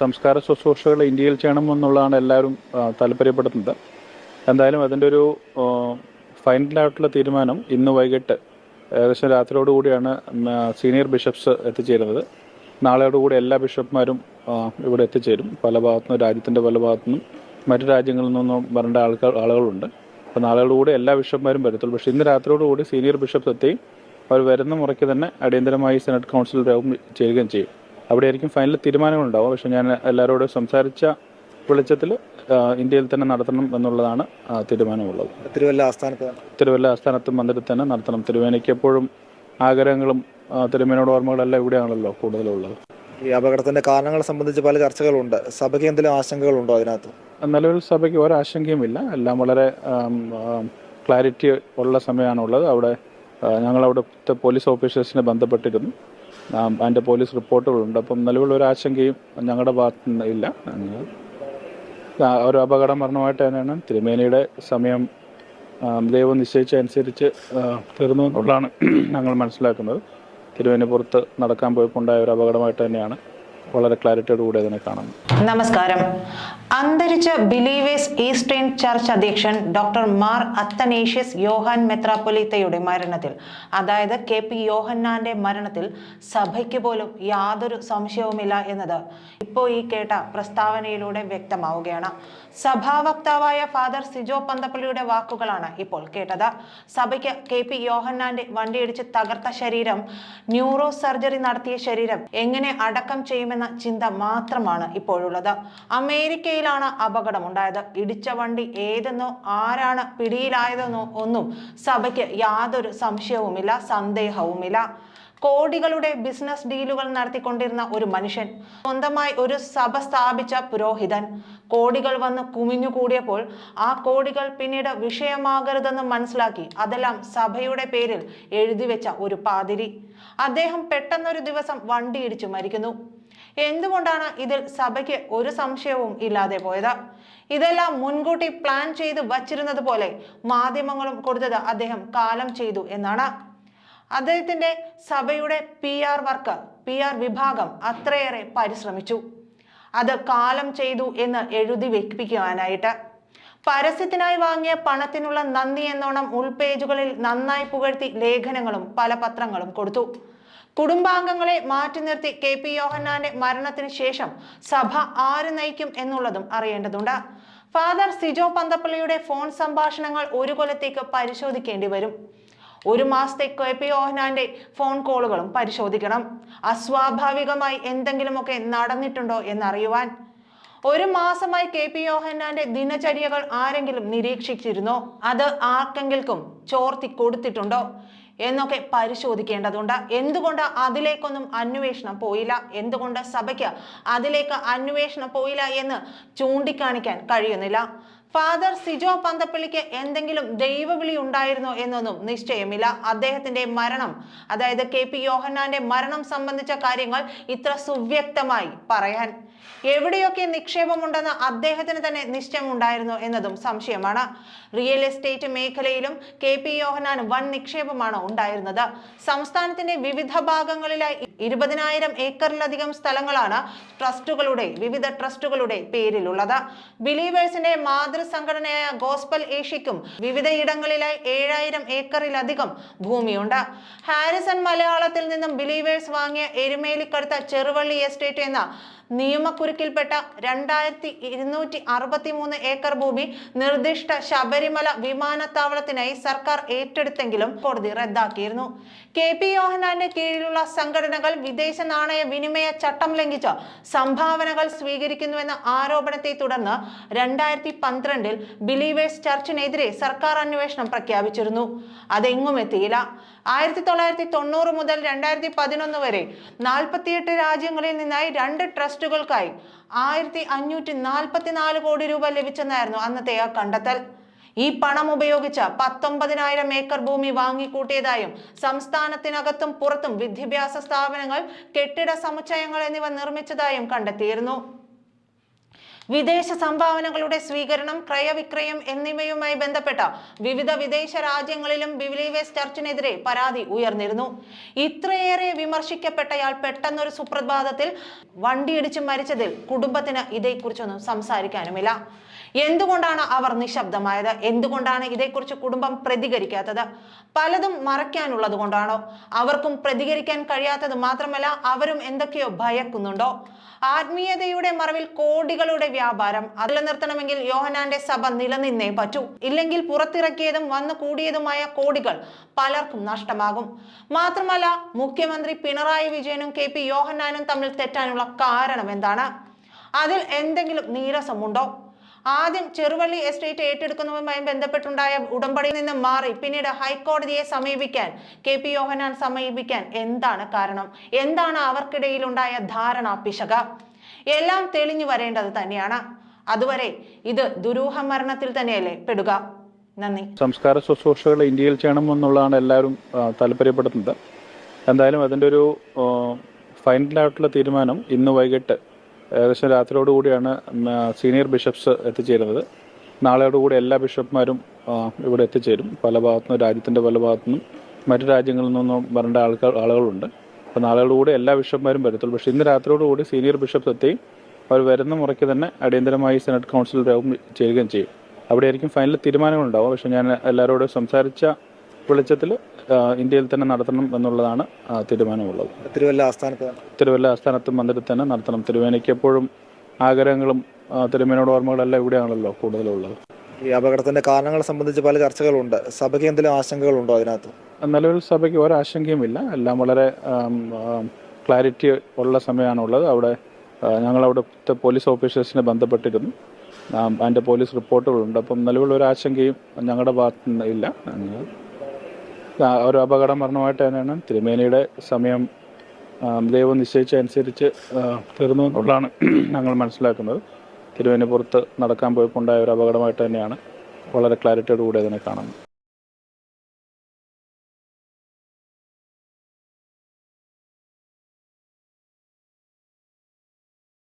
സംസ്കാര ശുശ്രൂഷകൾ ഇന്ത്യയിൽ ചെയ്യണമെന്നുള്ളതാണ് എല്ലാവരും താല്പര്യപ്പെടുന്നത് എന്തായാലും അതിന്റെ ഒരു ഫൈനലായിട്ടുള്ള തീരുമാനം ഇന്ന് വൈകിട്ട് ഏകദേശം രാത്രിയോടുകൂടിയാണ് സീനിയർ ബിഷപ്സ് എത്തിച്ചേരുന്നത്. നാളെയോടുകൂടി എല്ലാ ബിഷപ്പ്മാരും ഇവിടെ എത്തിച്ചേരും. പല ഭാഗത്തുനിന്നും രാജ്യത്തിന്റെ പല ഭാഗത്തുനിന്നും മറ്റു രാജ്യങ്ങളിൽ നിന്നും വരേണ്ട ആൾക്കാർ ആളുകളുണ്ട്. അപ്പോൾ നാളെയോടുകൂടി എല്ലാ ബിഷപ്പ്മാരും വരത്തുള്ളൂ. പക്ഷേ ഇന്ന് രാത്രിയോടുകൂടി സീനിയർ ബിഷപ്സ് എത്തി അവർ വരുന്ന മുറയ്ക്ക് തന്നെ അടിയന്തരമായി സെനറ്റ് കൗൺസിൽ യോഗം ചെയ്യുകയും ചെയ്യും. അവിടെയായിരിക്കും ഫൈനൽ തീരുമാനങ്ങളുണ്ടാവും പക്ഷേ ഞാൻ എല്ലാവരോടും സംസാരിച്ച വെളിച്ചത്തിൽ ഇന്ത്യയിൽ തന്നെ നടത്തണം എന്നുള്ളതാണ് തീരുമാനമുള്ളത്. തിരുവല്ല ആസ്ഥാനത്ത് തിരുവല്ല ആസ്ഥാനത്ത് മന്ദിരത്തിൽ തന്നെ നടത്തണം. തിരുവേനയ്ക്ക് എപ്പോഴും ആഗ്രഹങ്ങളും തിരുമേനയുടെ തിരുമേനോട് ഓർമ്മകളെല്ലാം ഇവിടെയാണല്ലോ കൂടുതലുള്ളത്. ഈ അപകടത്തിന്റെ കാരണങ്ങളെ സംബന്ധിച്ച് പല ചർച്ചകളുണ്ട്. സഭയ്ക്ക് എന്തെങ്കിലും ആശങ്കകളുണ്ടോ അതിനകത്ത്? നിലവിൽ സഭയ്ക്ക് ഒരാശങ്കയും ഇല്ല എല്ലാം വളരെ ക്ലാരിറ്റി ഉള്ള സമയമാണുള്ളത്. അവിടെ ഞങ്ങൾ ഞങ്ങളവിടുത്തെ പോലീസ് ഓഫീസേഴ്സിനെ ബന്ധപ്പെട്ടിരുന്നു. അതിന്റെ പോലീസ് റിപ്പോർട്ടുകളുണ്ട്. അപ്പം നിലവിലൊരു ആശങ്കയും ഞങ്ങളുടെ ഭാഗത്തു ഇല്ല. ഒരു അപകട മരണമായിട്ട് തന്നെയാണ് തിരുമേനിയുടെ സമയം ദൈവം നിശ്ചയിച്ച അനുസരിച്ച് ആ, തീർന്നു എന്നുള്ളതാണ് ഞങ്ങൾ മനസ്സിലാക്കുന്നത്. തിരുവനന്തപുരത്ത് നടക്കാൻ പോയപ്പോൾ ഉണ്ടായ ഒരു അപകടമായിട്ട് തന്നെയാണ്. വളരെ ക്ലാരിറ്റിയോട് കൂടി അതിനെ കാണുന്നു നമസ്കാരം. അന്തരിച്ച ബിലീവേഴ്സ് ഈസ്റ്റേൺ ചർച്ച് അധ്യക്ഷൻ ഡോക്ടർ മാർ അത്തനേഷ്യസ് യോഹാൻ മെത്രാപ്പൊലീത്തയുടെ മരണത്തിൽ അതായത് കെ പി യോഹന്നാന്റെ മരണത്തിൽ സഭയ്ക്ക് പോലും യാതൊരു സംശയവുമില്ല എന്നത് ഇപ്പോൾ ഈ കേട്ട പ്രസ്താവനയിലൂടെ വ്യക്തമാവുകയാണ്. സഭാവക്താവായ ഫാദർ സിജോ പന്തപ്പള്ളിയുടെ വാക്കുകളാണ് ഇപ്പോൾ കേട്ടത്. സഭയ്ക്ക് കെ പി യോഹന്നാന്റെ വണ്ടിയിടിച്ച് തകർത്ത ശരീരം ന്യൂറോ സർജറി നടത്തിയ ശരീരം എങ്ങനെ അടക്കം ചെയ്യുമെന്ന ചിന്ത മാത്രമാണ് ഇപ്പോഴുള്ളത്. അമേരിക്കയിലാണ് അപകടമുണ്ടായത്. ഇടിച്ച വണ്ടി ഏതെന്നോ ആരാണ് പിടിയിലായതെന്നോ ഒന്നും സഭയ്ക്ക് യാതൊരു സംശയവുമില്ല സന്ദേഹവുമില്ല. കോടികളുടെ ബിസിനസ് ഡീലുകൾ നടത്തിക്കൊണ്ടിരുന്ന ഒരു മനുഷ്യൻ സ്വന്തമായി ഒരു സഭ സ്ഥാപിച്ച പുരോഹിതൻ. കോടികൾ വന്ന് കുമിഞ്ഞുകൂടിയപ്പോൾ ആ കോടികൾ പിന്നീട് വിഷയമാകരുതെന്ന് മനസ്സിലാക്കി അതെല്ലാം സഭയുടെ പേരിൽ എഴുതിവെച്ച ഒരു പാതിരി. അദ്ദേഹം പെട്ടെന്നൊരു ദിവസം വണ്ടി ഇടിച്ചു മരിക്കുന്നു. എന്തുകൊണ്ടാണ് ഇതിൽ സഭയ്ക്ക് ഒരു സംശയവും ഇല്ലാതെ പോയത്? ഇതെല്ലാം മുൻകൂട്ടി പ്ലാൻ ചെയ്ത് വച്ചിരുന്നത് പോലെ മാധ്യമങ്ങളും കൊടുത്തത് അദ്ദേഹം കാലം ചെയ്തു എന്നാണ്. അദ്ദേഹത്തിന്റെ സഭയുടെ P R work P R വിഭാഗം അത്രയേറെ പരിശ്രമിച്ചു. അത് കാലം ചെയ്തു എന്ന് എഴുതി വെപ്പിക്കുവാനായിട്ട്. പരസ്യത്തിനായി വാങ്ങിയ പണത്തിനുള്ള നന്ദി എന്നോണം ഉൾപേജുകളിൽ നന്നായി പുകഴ്ത്തി ലേഖനങ്ങളും പല പത്രങ്ങളും കൊടുത്തു. കുടുംബാംഗങ്ങളെ മാറ്റി നിർത്തി കെ പി യോഹന്നാന്റെ മരണത്തിന് ശേഷം സഭ ആര് നയിക്കും എന്നുള്ളതും അറിയേണ്ടതുണ്ട്. ഫാദർ സിജോ പന്തപ്പള്ളിയുടെ ഫോൺ സംഭാഷണങ്ങൾ ഒരു കൊല്ലത്തേക്ക് പരിശോധിക്കേണ്ടി വരും. ഒരു മാസത്തെ കെ പി യോഹനാന്റെ ഫോൺ കോളുകളും പരിശോധിക്കണം. അസ്വാഭാവികമായി എന്തെങ്കിലുമൊക്കെ നടന്നിട്ടുണ്ടോ എന്നറിയുവാൻ. ഒരു മാസമായി കെ പി യോഹന്നാന്റെ ദിനചര്യകൾ ആരെങ്കിലും നിരീക്ഷിച്ചിരുന്നോ? അത് ആർക്കെങ്കിലും ചോർത്തി കൊടുത്തിട്ടുണ്ടോ? എന്നൊക്കെ പരിശോധിക്കേണ്ടതുണ്ട്. എന്തുകൊണ്ട് അതിലേക്കൊന്നും അന്വേഷണം പോയില്ല? എന്തുകൊണ്ട് സഭയ്ക്ക് അതിലേക്ക് അന്വേഷണം പോയില്ല എന്ന് ചൂണ്ടിക്കാണിക്കാൻ കഴിയുന്നില്ല? ഫാദർ സിജോ പന്തപ്പള്ളിക്ക് എന്തെങ്കിലും ദൈവവിളി ഉണ്ടായിരുന്നോ എന്നൊന്നും നിശ്ചയമില്ല. അദ്ദേഹത്തിന്റെ മരണം അതായത് കെ പി യോഹന്നാന്റെ മരണം സംബന്ധിച്ച കാര്യങ്ങൾ ഇത്ര സുവ്യക്തമായി പറയാൻ എവിടെയൊക്കെ നിക്ഷേപമുണ്ടെന്ന് അദ്ദേഹത്തിന് തന്നെ നിശ്ചയമുണ്ടായിരുന്നു എന്നതും സംശയമാണ്. റിയൽ എസ്റ്റേറ്റ് മേഖലയിലും കെ പി യോഹനാൻ വൻ നിക്ഷേപമാണ് ഉണ്ടായിരുന്നത്. സംസ്ഥാനത്തിന്റെ വിവിധ ഭാഗങ്ങളിലായി ഇരുപതിനായിരം ഏക്കറിലധികം സ്ഥലങ്ങളാണ് ട്രസ്റ്റുകളുടെ വിവിധ ട്രസ്റ്റുകളുടെ പേരിലുള്ളത്. ബിലീവേഴ്സിന്റെ മാതൃസംഘടനയായ ഗോസ്പൽ ഏഷ്യയ്ക്കും വിവിധയിടങ്ങളിലായി ഏഴായിരം ഏക്കറിലധികം ഭൂമിയുണ്ട്. ഹാരിസൺ മലയാളത്തിൽ നിന്നും ബിലീവേഴ്സ് വാങ്ങിയ എരുമേലിക്കടുത്ത ചെറുവള്ളി എസ്റ്റേറ്റ് എന്ന നിയമക്കുരുക്കിൽപ്പെട്ട രണ്ടായിരത്തി ഇരുന്നൂറ്റി അറുപത്തി മൂന്ന് ഏക്കർ ഭൂമി നിർദ്ദിഷ്ട ശബരിമല വിമാനത്താവളത്തിനായി സർക്കാർ ഏറ്റെടുത്തെങ്കിലും കോടതി റദ്ദാക്കിയിരുന്നു. കെ പി യോഹനാന്റെ കീഴിലുള്ള സംഘടനകൾ വിദേശ നാണയ വിനിമയ ചട്ടം ലംഘിച്ച് സംഭാവനകൾ സ്വീകരിക്കുന്നുവെന്ന ആരോപണത്തെ തുടർന്ന് രണ്ടായിരത്തി പന്ത്രണ്ടിൽ ബിലീവേഴ്സ് ചർച്ചിനെതിരെ സർക്കാർ അന്വേഷണം പ്രഖ്യാപിച്ചിരുന്നു. അതെങ്ങും എത്തിയില്ല. ആയിരത്തി തൊള്ളായിരത്തി തൊണ്ണൂറ് മുതൽ രണ്ടായിരത്തി പതിനൊന്ന് വരെ നാൽപ്പത്തിയെട്ട് രാജ്യങ്ങളിൽ നിന്നായി രണ്ട് ട്രസ്റ്റുകൾക്കായി ആയിരത്തി അഞ്ഞൂറ്റി നാൽപ്പത്തിനാല് കോടി രൂപ ലഭിച്ചെന്നായിരുന്നു അന്നത്തെ ആ കണ്ടെത്തൽ. ഈ പണം ഉപയോഗിച്ച് പത്തൊമ്പതിനായിരം ഏക്കർ ഭൂമി വാങ്ങിക്കൂട്ടിയതായും സംസ്ഥാനത്തിനകത്തും പുറത്തും വിദ്യാഭ്യാസ സ്ഥാപനങ്ങൾ കെട്ടിട സമുച്ചയങ്ങൾ എന്നിവ നിർമ്മിച്ചതായും കണ്ടെത്തിയിരുന്നു. വിദേശ സംഭാവനകളുടെ സ്വീകരണം ക്രയവിക്രയം എന്നിവയുമായി ബന്ധപ്പെട്ട വിവിധ വിദേശ രാജ്യങ്ങളിലും ബിവിലിവേസ് ചർച്ചിനെതിരെ പരാതി ഉയർന്നിരുന്നു. ഇത്രയേറെ വിമർശിക്കപ്പെട്ടയാൾ പെട്ടെന്നൊരു സുപ്രഭാതത്തിൽ വണ്ടിയിടിച്ച് മരിച്ചതിൽ കുടുംബത്തിന് ഇതേക്കുറിച്ചൊന്നും സംസാരിക്കാനുമില്ല. എന്തുകൊണ്ടാണ് അവർ നിശബ്ദമായത്? എന്തുകൊണ്ടാണ് ഇതേക്കുറിച്ച് കുടുംബം പ്രതികരിക്കാത്തത്? പലതും മറയ്ക്കാനുള്ളത് കൊണ്ടാണോ അവർക്കും പ്രതികരിക്കാൻ കഴിയാത്തത് മാത്രമല്ല അവരും എന്തൊക്കെയോ ഭയക്കുന്നുണ്ടോ? ആത്മീയതയുടെ മറവിൽ കോടികളുടെ വ്യാപാരം. അതിൽ നിർത്തണമെങ്കിൽ യോഹനാന്റെ സഭ നിലനിന്നേ പറ്റൂ. ഇല്ലെങ്കിൽ പുറത്തിറക്കിയതും വന്നു കൂടിയതുമായ കോടികൾ പലർക്കും നഷ്ടമാകും. മാത്രമല്ല മുഖ്യമന്ത്രി പിണറായി വിജയനും കെ പി യോഹന്നാനും തമ്മിൽ തെറ്റാനുള്ള കാരണം എന്താണ്? അതിൽ എന്തെങ്കിലും നീരസമുണ്ടോ? ആദ്യം ചെറുവള്ളി എസ്റ്റേറ്റ് ഏറ്റെടുക്കുന്നതുമായി ബന്ധപ്പെട്ടുണ്ടായ ഉടമ്പടിയിൽ നിന്ന് മാറി പിന്നീട് ഹൈക്കോടതിയെ സമീപിക്കാൻ കെ പി യോഹനാൻ സമീപിക്കാൻ എന്താണ് കാരണം? എന്താണ് അവർക്കിടയിലുണ്ടായ ധാരണ പിശക? എല്ലാം തെളിഞ്ഞു വരേണ്ടത് തന്നെയാണ്. അതുവരെ ഇത് ദുരൂഹ മരണത്തിൽ തന്നെയല്ലേ? പെടുക. നന്ദി. സംസ്കാര ശുശ്രൂഷകൾ ഇന്ത്യയിൽ ചെയ്യണമെന്നുള്ളതാണ് എല്ലാവരും താല്പര്യപ്പെടുന്നത്. എന്തായാലും അതിന്റെ ഒരു ഫൈനലായിട്ടുള്ള തീരുമാനം ഇന്ന് വൈകിട്ട് ഏകദേശം രാത്രിയോടുകൂടിയാണ് സീനിയർ ബിഷപ്സ് എത്തിച്ചേരുന്നത്. നാളെയോടുകൂടി എല്ലാ ബിഷപ്പ്മാരും ഇവിടെ എത്തിച്ചേരും. പല ഭാഗത്തുനിന്നും രാജ്യത്തിന്റെ പല ഭാഗത്തുനിന്നും മറ്റു രാജ്യങ്ങളിൽ നിന്നും വരേണ്ട ആൾക്കാർ ആളുകളുണ്ട്. അപ്പോൾ നാളെയോടുകൂടി എല്ലാ ബിഷപ്പ്മാരും വരത്തുള്ളൂ. പക്ഷേ ഇന്ന് രാത്രിയോടുകൂടി സീനിയർ ബിഷപ്സ് എത്തി അവർ വരുന്ന മുറയ്ക്ക് തന്നെ അടിയന്തരമായി സെനറ്റ് കൗൺസിൽ യോഗം ചേരുകയും ചെയ്യും. അവിടെ ആയിരിക്കും ഫൈനൽ തീരുമാനങ്ങളുണ്ടാവും പക്ഷേ ഞാൻ എല്ലാവരോടും സംസാരിച്ച വെളിച്ചത്തിൽ ഇന്ത്യയിൽ തന്നെ നടത്തണം എന്നുള്ളതാണ് തീരുമാനമുള്ളത്. തിരുവല്ല ആസ്ഥാനത്ത് തിരുവല്ല ആസ്ഥാനത്തും മന്ദിരത്തിൽ തന്നെ നടത്തണം. തിരുവേനയ്ക്ക് എപ്പോഴും ആഗ്രഹങ്ങളും തിരുമേനയുടെ തിരുമേനോട് ഓർമ്മകളെല്ലാം ഇവിടെയാണല്ലോ കൂടുതലുള്ളത്. ഈ അപകടത്തിന്റെ കാരണങ്ങളെ സംബന്ധിച്ച് പല ചർച്ചകളുണ്ട്. സഭയ്ക്ക് എന്തെങ്കിലും ആശങ്കകളുണ്ടോ അതിനകത്ത്? നിലവിൽ സഭയ്ക്ക് ഒരാശങ്കയും ഇല്ല എല്ലാം വളരെ ക്ലാരിറ്റി ഉള്ള സമയമാണുള്ളത്. അവിടെ ഞങ്ങൾ ഞങ്ങളവിടുത്തെ പോലീസ് ഓഫീസേഴ്സിനെ ബന്ധപ്പെട്ടിരുന്നു. അതിന്റെ പോലീസ് റിപ്പോർട്ടുകളുണ്ട്. അപ്പം നിലവിൽ ഒരു ആശങ്കയും ഞങ്ങളുടെ ഭാഗത്തുനിന്ന് ഇല്ല ഒരു അപകട മരണമായിട്ട് തന്നെയാണ് തിരുമേനിയുടെ സമയം ദൈവം നിശ്ചയിച്ച അനുസരിച്ച് ആ, തീർന്നു എന്നുള്ളതാണ് ഞങ്ങൾ മനസ്സിലാക്കുന്നത്. തിരുവേനി പുറത്ത് നടക്കാൻ പോയപ്പോൾ ഉണ്ടായ ഒരു അപകടമായിട്ട് തന്നെയാണ് വളരെ ക്ലാരിറ്റിയോടുകൂടി അതിനെ കാണുന്നത്.